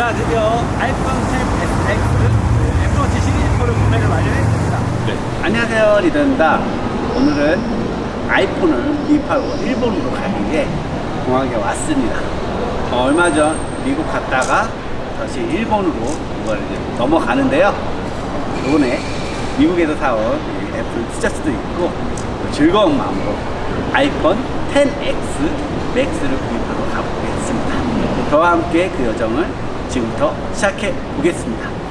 자, 드디어 아이폰 10 SX 애플워치 시리즈 4를 구매를 완료했습니다. 네. 안녕하세요 리더입니다 오늘은 아이폰을 구입하러 일본으로 가기 위해 공항에 왔습니다 어, 얼마 전 미국 갔다가 다시 일본으로 이걸 이제 넘어가는데요 이번에 미국에서 사온 이 애플 티셔츠도 있고 즐거운 마음으로 아이폰 10X 맥스를 구입하러 가보겠습니다 저와 함께 그 여정을 지금부터 시작해 보겠습니다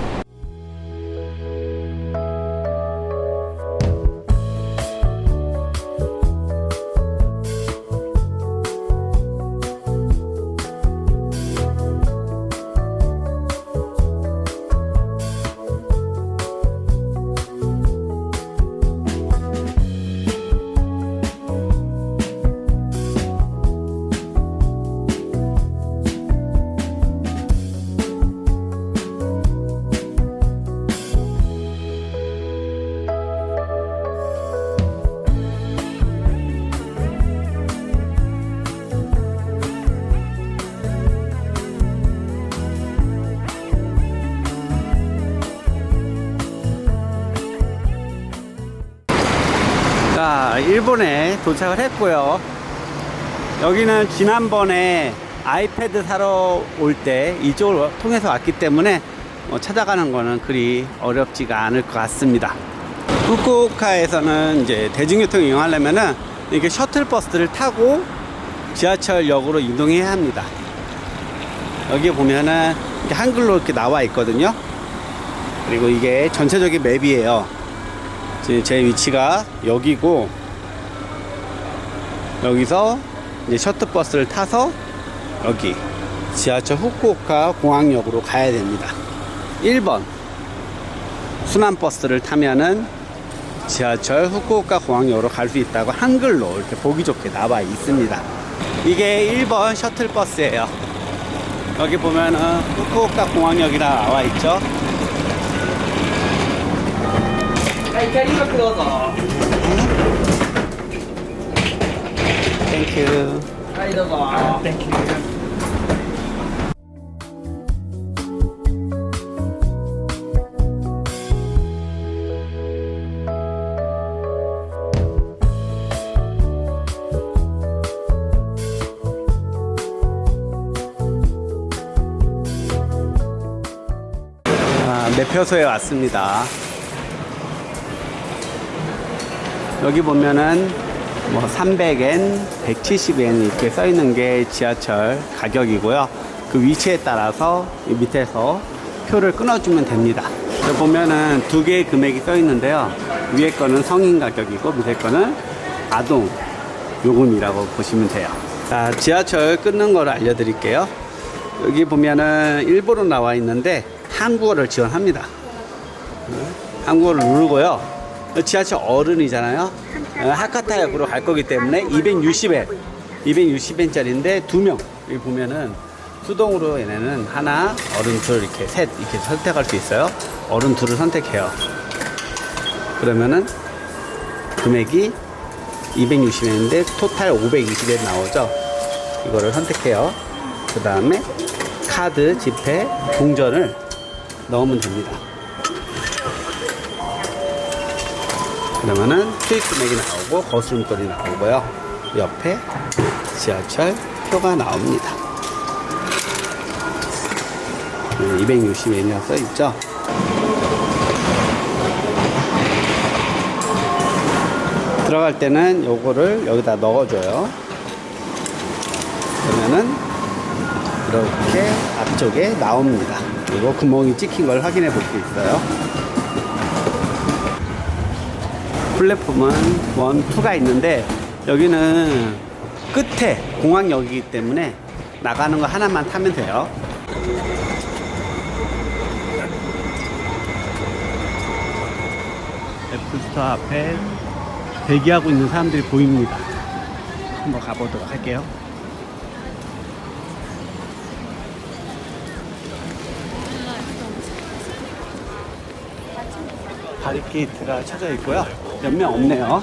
일본에 도착을 했고요. 여기는 지난번에 아이패드 사러 올 때 이쪽을 통해서 왔기 때문에 뭐 찾아가는 거는 그리 어렵지가 않을 것 같습니다. 후쿠오카에서는 이제 대중교통 이용하려면은 이렇게 셔틀버스를 타고 지하철역으로 이동해야 합니다. 여기 보면은 이렇게 한글로 이렇게 나와 있거든요. 그리고 이게 전체적인 맵이에요. 제 위치가 여기고 여기서 이제 셔틀버스를 타서 여기 지하철 후쿠오카 공항역으로 가야 됩니다. 1번 순환버스를 타면은 지하철 후쿠오카 공항역으로 갈 수 있다고 한글로 이렇게 보기 좋게 나와 있습니다. 이게 1번 셔틀버스예요. 여기 보면은 후쿠오카 공항역이라 나와 있죠. 아, 이태리로 들어서. Thank you. Thank you. 매표소에 왔습니다. 여기 보면은 뭐 300엔, 170엔 이렇게 써 있는 게 지하철 가격이고요. 그 위치에 따라서 이 밑에서 표를 끊어주면 됩니다. 여기 보면은 두 개의 금액이 써 있는데요. 위에 거는 성인 가격이고 밑에 거는 아동 요금이라고 보시면 돼요. 자, 지하철 끊는 걸 알려드릴게요. 여기 보면은 일본어 나와 있는데 한국어를 지원합니다. 한국어를 누르고요. 지하철 어른이잖아요. 어, 하카타역으로 갈 거기 때문에 260엔, 260엔짜리인데 두 명. 여기 보면은 수동으로 얘네는 하나, 어른 둘 이렇게 셋 이렇게 선택할 수 있어요. 어른 둘을 선택해요. 그러면은 금액이 260엔인데 토탈 520엔 나오죠. 이거를 선택해요. 그 다음에 카드, 지폐, 동전을 넣으면 됩니다. 그러면은 수익 금액이 나오고 거스름돈이 나오고요. 옆에 지하철 표가 나옵니다. 260엔이라 써 있죠. 들어갈 때는 요거를 여기다 넣어줘요. 그러면은 이렇게 앞쪽에 나옵니다. 그리고 구멍이 찍힌 걸 확인해 볼 수 있어요. 플랫폼은 1, 2가 있는데 여기는 끝에 공항역이기 때문에 나가는 거 하나만 타면 돼요. 애플스토어 앞에 대기하고 있는 사람들이 보입니다. 한번 가보도록 할게요. 바리케이트가 쳐져 있고요. 몇 명 없네요.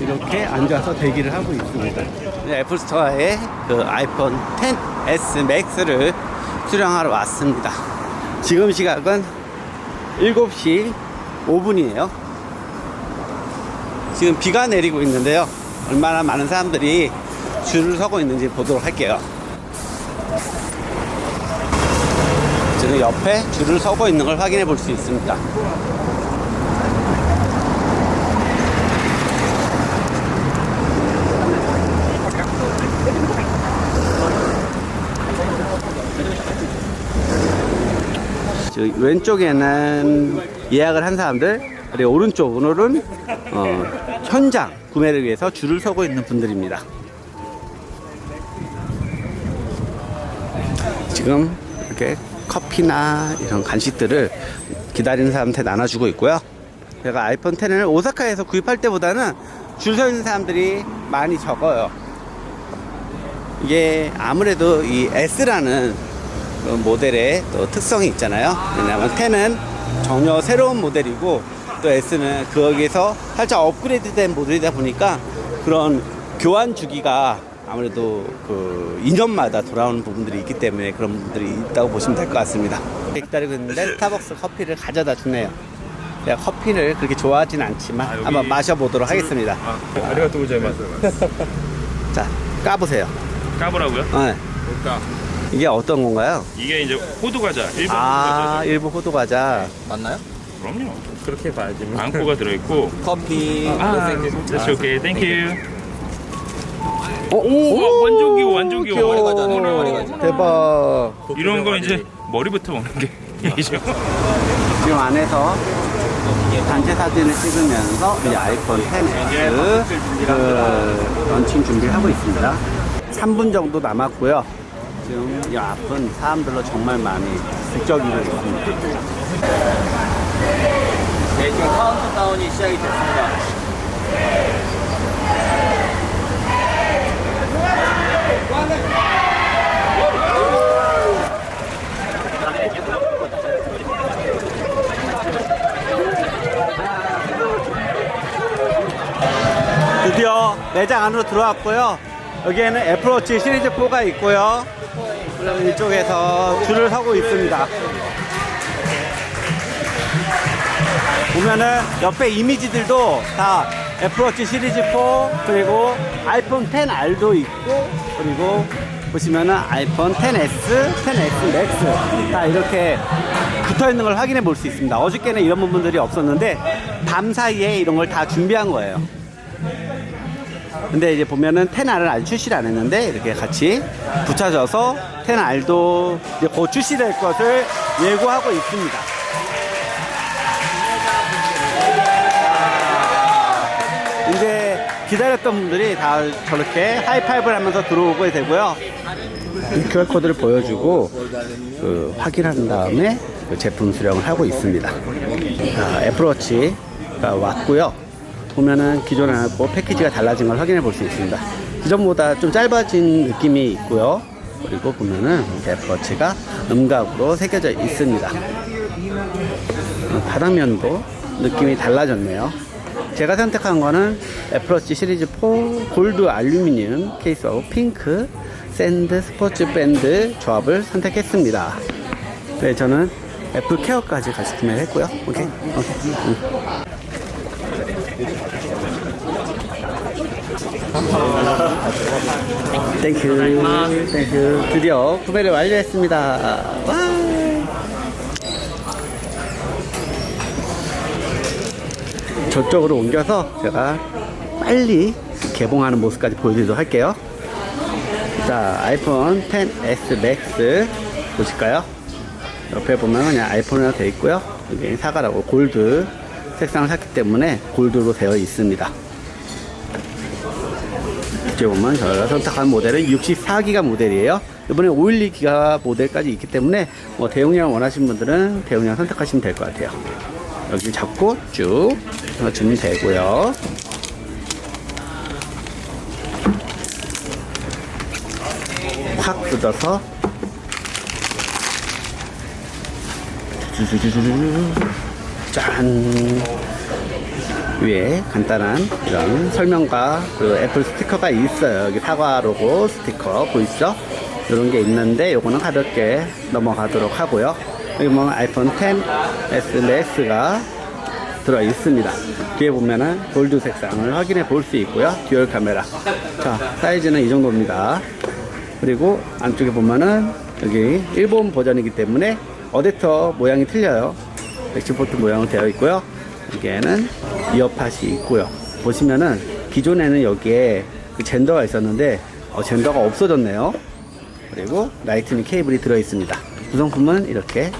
이렇게 앉아서 대기를 하고 있습니다. 네, 애플스토어에 그 아이폰 10s 맥스를 수령하러 왔습니다. 지금 시각은 7시 5분이에요. 지금 비가 내리고 있는데요. 얼마나 많은 사람들이 줄을 서고 있는지 보도록 할게요. 지금 옆에 줄을 서고 있는 걸 확인해 볼 수 있습니다. 저 왼쪽에는 예약을 한 사람들 그리고 오른쪽으로는 어, 현장 구매를 위해서 줄을 서고 있는 분들입니다. 지금 이렇게 커피나 이런 간식들을 기다리는 사람한테 나눠주고 있고요. 제가 아이폰 10을 오사카에서 구입할 때보다는 줄 서 있는 사람들이 많이 적어요. 이게 아무래도 이 S라는 그 모델의 또 특성이 있잖아요. 왜냐하면 10은 전혀 새로운 모델이고 또 S는 거기에서 살짝 업그레이드된 모델이다 보니까 그런 교환 주기가 아무래도 그 2년마다 돌아오는 부분들이 있기 때문에 그런 부분들이 있다고 보시면 될 것 같습니다. 기다리고 있는데 스타벅스 커피를 가져다 주네요. 제가 커피를 그렇게 좋아하진 않지만 아, 여기 한번 마셔보도록 하겠습니다. 아, 아리가또 고자이마스. 자, 까보세요. 까보라고요? 네. 볼까? 이게 어떤 건가요? 이게 이제 호두 과자, 일본 호두 아, 과자. 일부 호두 과자. 맞나요? 그럼요. 그렇게 봐야지 앙코가 들어있고. 커피 아, 선생님. that's okay. Thank you. 어, 오, 완전 귀여워, 완전 귀여워. 귀여워. 머리 과자, 머리 과자. 대박. 이런 거 이제 머리부터 먹는 게 이죠. 지금 안에서 단체 사진을 찍으면서 이제 아이폰 10s 그 런칭 준비를 하고 있습니다. 3분 정도 남았고요. 지금 이 앞은 사람들로 정말 많이 북적이고 있습니다. 네, 지금 카운트다운이 시작이 됐습니다. 매장 안으로 들어왔고요. 여기에는 애플워치 시리즈 4가 있고요. 그리고 이쪽에서 줄을 서고 있습니다. 보면은 옆에 이미지들도 다 애플워치 시리즈 4 그리고 아이폰 10R도 있고 그리고 보시면은 아이폰 10s, 10s 맥스 다 이렇게 붙어 있는 걸 확인해 볼 수 있습니다. 어저께는 이런 부분들이 없었는데 밤 사이에 이런 걸 다 준비한 거예요. 근데 이제 보면은 10R을 아직 출시를 안 했는데 이렇게 같이 붙여져서 10R도 이제 곧 출시될 것을 예고하고 있습니다. 이제 기다렸던 분들이 다 저렇게 하이파이브를 하면서 들어오게 되고요. 이 QR코드를 보여주고 그 확인한 다음에 그 제품 수령을 하고 있습니다. 자, 애플워치가 왔고요. 보면은 기존하고 패키지가 달라진 걸 확인해 볼 수 있습니다. 기존보다 좀 짧아진 느낌이 있고요. 그리고 보면은 애플워치가 음각으로 새겨져 있습니다. 어, 바닥면도 느낌이 달라졌네요. 제가 선택한 거는 애플워치 시리즈 4 골드 알루미늄 케이스하고 핑크 샌드 스포츠 밴드 조합을 선택했습니다. 네, 저는 애플 케어까지 같이 구매를 했고요. 오케이. 오케이. 응. 땡큐. 땡큐. 드디어 구매를 완료했습니다. 와. 저쪽으로 옮겨서 제가 빨리 개봉하는 모습까지 보여드리도록 할게요. 자, 아이폰 10s 맥스 보실까요? 옆에 보면 그냥 아이폰이라 되어 있고요. 여기 사과라고 골드 색상을 샀기 때문에 골드로 되어 있습니다. 이쪽에 보면 저희가 선택한 모델은 64기가 모델이에요. 이번에 512기가 모델까지 있기 때문에 뭐 대용량 원하시는 분들은 대용량 선택하시면 될 것 같아요. 여기 잡고 쭉 넣어주면 되고요. 확 뜯어서 짠 위에 간단한 이런 설명과 그 애플 스티커가 있어요. 여기 사과 로고 스티커 보이시죠? 이런 게 있는데 요거는 가볍게 넘어가도록 하고요. 여기 보면 아이폰 10s 맥스가 들어 있습니다. 뒤에 보면은 골드 색상을 확인해 볼 수 있고요. 듀얼 카메라. 자, 사이즈는 이 정도입니다. 그리고 안쪽에 보면은 여기 일본 버전이기 때문에 어댑터 모양이 틀려요. 엑스포트 모양으로 되어 있고요. 여기에는 이어팟이 있고요. 보시면은 기존에는 여기에 그 젠더가 있었는데 어, 젠더가 없어졌네요. 그리고 라이트닝 케이블이 들어 있습니다. 구성품은 이렇게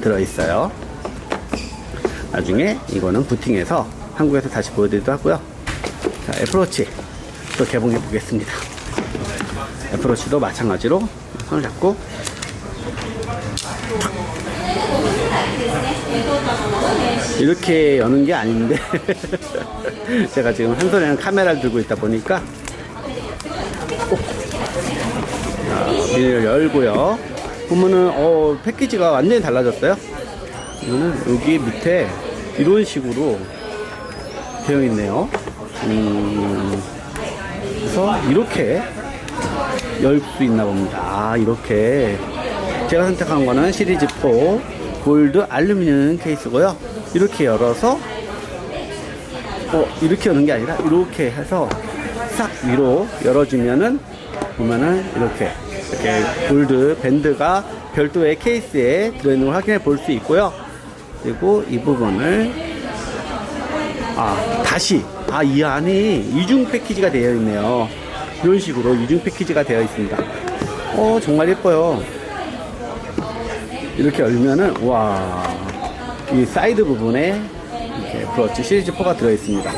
들어 있어요. 나중에 이거는 부팅해서 한국에서 다시 보여드리도록 하고요. 자, 애플워치 또 개봉해 보겠습니다. 애플워치도 마찬가지로 손을 잡고 이렇게 여는 게 아닌데. 제가 지금 한 손에는 카메라를 들고 있다 보니까. 자, 비닐을 열고요. 보면은 어 패키지가 완전히 달라졌어요? 이거는 여기 밑에 이런 식으로 되어 있네요. 음, 그래서 이렇게 열 수 있나 봅니다. 아 이렇게 제가 선택한 거는 시리즈 4 골드 알루미늄 케이스고요 이렇게 열어서 어, 이렇게 여는 게 아니라 이렇게 해서 싹 위로 열어주면은 보면은 이렇게 이렇게 골드 밴드가 별도의 케이스에 들어있는 걸 확인해 볼 수 있고요. 그리고 이 부분을 아 다시 아 이 안에 이중 패키지가 되어 있네요. 이런 식으로 이중 패키지가 되어 있습니다. 어 정말 예뻐요. 이렇게 열면은 와 이 사이드 부분에 이렇게 브러치 시리즈 4가 들어 있습니다.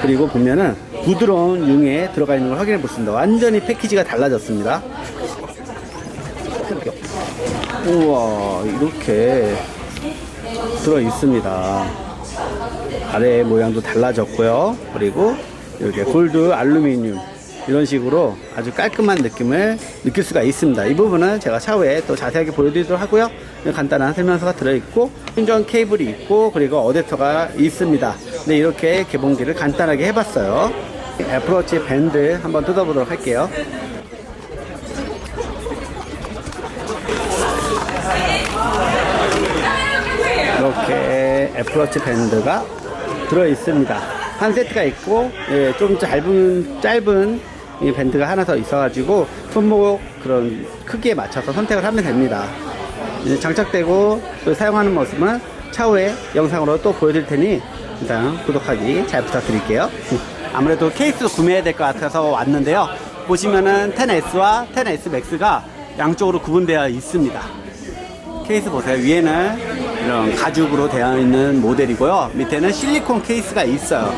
그리고 보면은 부드러운 융에 들어가 있는 걸 확인해 보십니다. 완전히 패키지가 달라졌습니다. 우와 이렇게 들어 있습니다. 아래 모양도 달라졌고요. 그리고 이렇게 골드 알루미늄 이런 식으로 아주 깔끔한 느낌을 느낄 수가 있습니다. 이 부분은 제가 차후에 또 자세하게 보여드리도록 하고요. 간단한 설명서가 들어있고 충전 케이블이 있고 그리고 어댑터가 있습니다. 네, 이렇게 개봉기를 간단하게 해봤어요. 애플워치 밴드 한번 뜯어보도록 할게요. 이렇게 애플워치 밴드가 들어 있습니다. 한 세트가 있고 예, 좀 짧은 짧은 이 밴드가 하나 더 있어가지고 손목 그런 크기에 맞춰서 선택을 하면 됩니다. 장착되고 또 사용하는 모습은 차후에 영상으로 또 보여드릴 테니 일단 구독하기 잘 부탁드릴게요. 아무래도 케이스도 구매해야 될 것 같아서 왔는데요. 보시면은 10S와 10S Max가 양쪽으로 구분되어 있습니다. 케이스 보세요. 위에는 이런 가죽으로 되어 있는 모델이고요. 밑에는 실리콘 케이스가 있어요.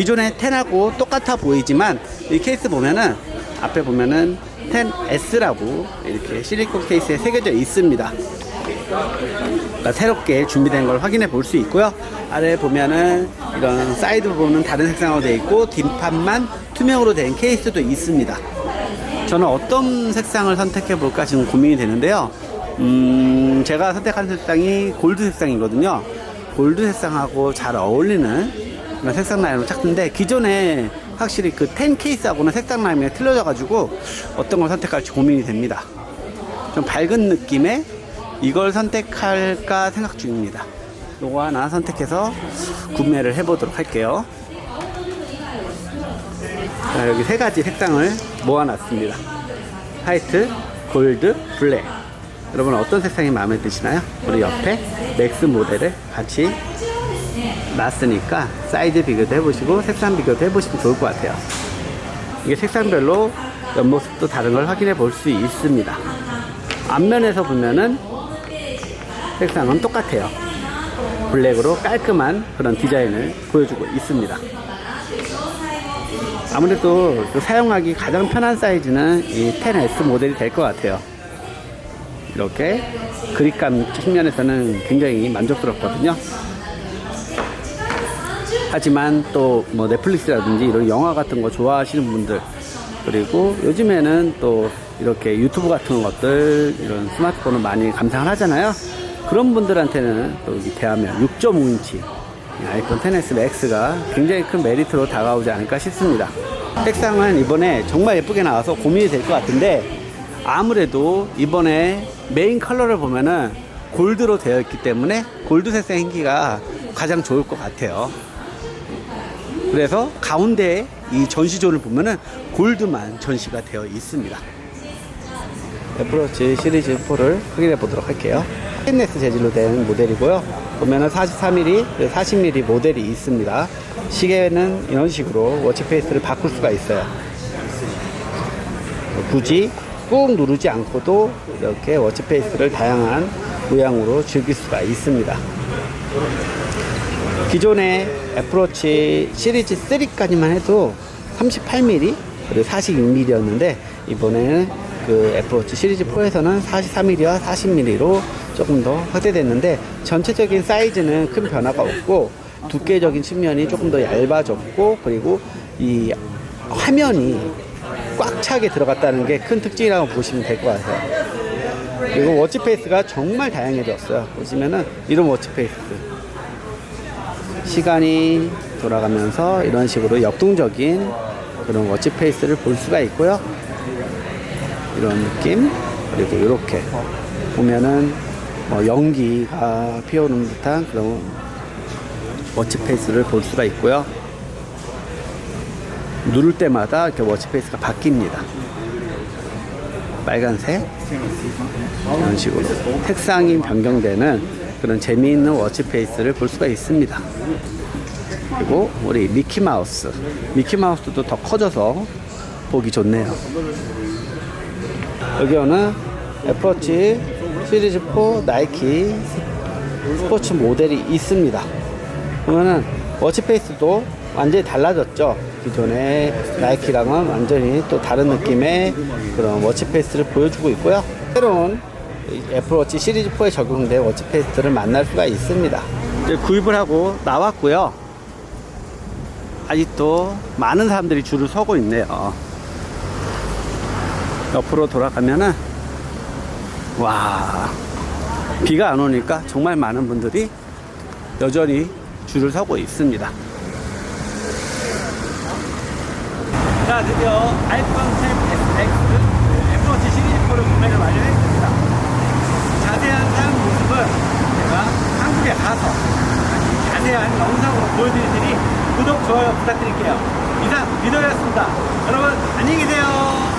기존의 10하고 똑같아 보이지만 이 케이스 보면은 앞에 보면은 10S라고 이렇게 실리콘 케이스에 새겨져 있습니다. 그러니까 새롭게 준비된 걸 확인해 볼 수 있고요. 아래 보면은 이런 사이드 부분은 다른 색상으로 되어 있고 뒷판만 투명으로 된 케이스도 있습니다. 저는 어떤 색상을 선택해 볼까 지금 고민이 되는데요. 음, 제가 선택한 색상이 골드 색상이거든요. 골드 색상하고 잘 어울리는 그런 색상 라인으로 찾는데 기존에 확실히 그 10 케이스하고는 색상 라인이 틀려져가지고 어떤 걸 선택할지 고민이 됩니다. 좀 밝은 느낌의 이걸 선택할까 생각 중입니다. 요거 하나 선택해서 구매를 해보도록 할게요. 자, 여기 세 가지 색상을 모아놨습니다. 화이트, 골드, 블랙. 여러분 어떤 색상이 마음에 드시나요? 우리 옆에 맥스 모델을 같이 놨으니까 사이즈 비교도 해보시고 색상 비교도 해보시면 좋을 것 같아요. 이게 색상별로 옆모습도 다른 걸 확인해 볼 수 있습니다. 앞면에서 보면은 색상은 똑같아요. 블랙으로 깔끔한 그런 디자인을 보여주고 있습니다. 아무래도 그 사용하기 가장 편한 사이즈는 이 10S 모델이 될 것 같아요. 이렇게 그립감 측면에서는 굉장히 만족스럽거든요. 하지만 또 뭐 넷플릭스라든지 이런 영화 같은 거 좋아하시는 분들 그리고 요즘에는 또 이렇게 유튜브 같은 것들 이런 스마트폰을 많이 감상을 하잖아요. 그런 분들한테는 여기 대하면 6.5인치 아이폰 XS 맥스가 굉장히 큰 메리트로 다가오지 않을까 싶습니다. 색상은 이번에 정말 예쁘게 나와서 고민이 될 것 같은데 아무래도 이번에 메인 컬러를 보면은 골드로 되어 있기 때문에 골드 색상 행기가 가장 좋을 것 같아요. 그래서 가운데 이 전시존을 보면은 골드만 전시가 되어 있습니다. 애플워치 시리즈 4를 확인해 보도록 할게요. 스테인레스 재질로 된 모델이고요. 보면은 43mm, 40mm 모델이 있습니다. 시계는 이런 식으로 워치 페이스를 바꿀 수가 있어요. 굳이 꾹 누르지 않고도 이렇게 워치 페이스를 다양한 모양으로 즐길 수가 있습니다. 기존의 애플워치 시리즈 3까지만 해도 38mm 그리고 46mm였는데 이번에는 그 애플워치 시리즈 4에서는 43mm와 40mm로 조금 더 확대됐는데 전체적인 사이즈는 큰 변화가 없고 두께적인 측면이 조금 더 얇아졌고 그리고 이 화면이 꽉 차게 들어갔다는 게 큰 특징이라고 보시면 될 것 같아요. 그리고 워치 페이스가 정말 다양해졌어요. 보시면은 이런 워치 페이스. 시간이 돌아가면서 이런 식으로 역동적인 그런 워치 페이스를 볼 수가 있고요. 이런 느낌 그리고 이렇게 보면은 뭐 연기가 피어오는 듯한 그런 워치 페이스를 볼 수가 있고요. 누를 때마다 이렇게 워치 페이스가 바뀝니다. 빨간색 이런 식으로 색상이 변경되는 그런 재미있는 워치 페이스를 볼 수가 있습니다. 그리고 우리 미키 마우스, 미키 마우스도 더 커져서 보기 좋네요. 여기 오는 애플워치 시리즈 4 나이키 스포츠 모델이 있습니다. 그러면은 워치 페이스도 완전히 달라졌죠. 기존의 나이키랑은 완전히 또 다른 느낌의 그런 워치 페이스를 보여주고 있고요. 새로운 이 애플워치 시리즈 4에 적용된 워치 페이스를 만날 수가 있습니다. 이제 구입을 하고 나왔고요. 아직도 많은 사람들이 줄을 서고 있네요. 옆으로 돌아가면은 와 비가 안 오니까 정말 많은 분들이 여전히 줄을 서고 있습니다. 자, 드디어 아이폰 10 SX 애플워치 시리즈 4를 구매를 완료했습니다. 자세한 사용 모습은 제가 한국에 가서 자세한 영상으로 보여드릴 테니 구독, 좋아요 부탁드릴게요. 이상 미더였습니다. 여러분 안녕히 계세요.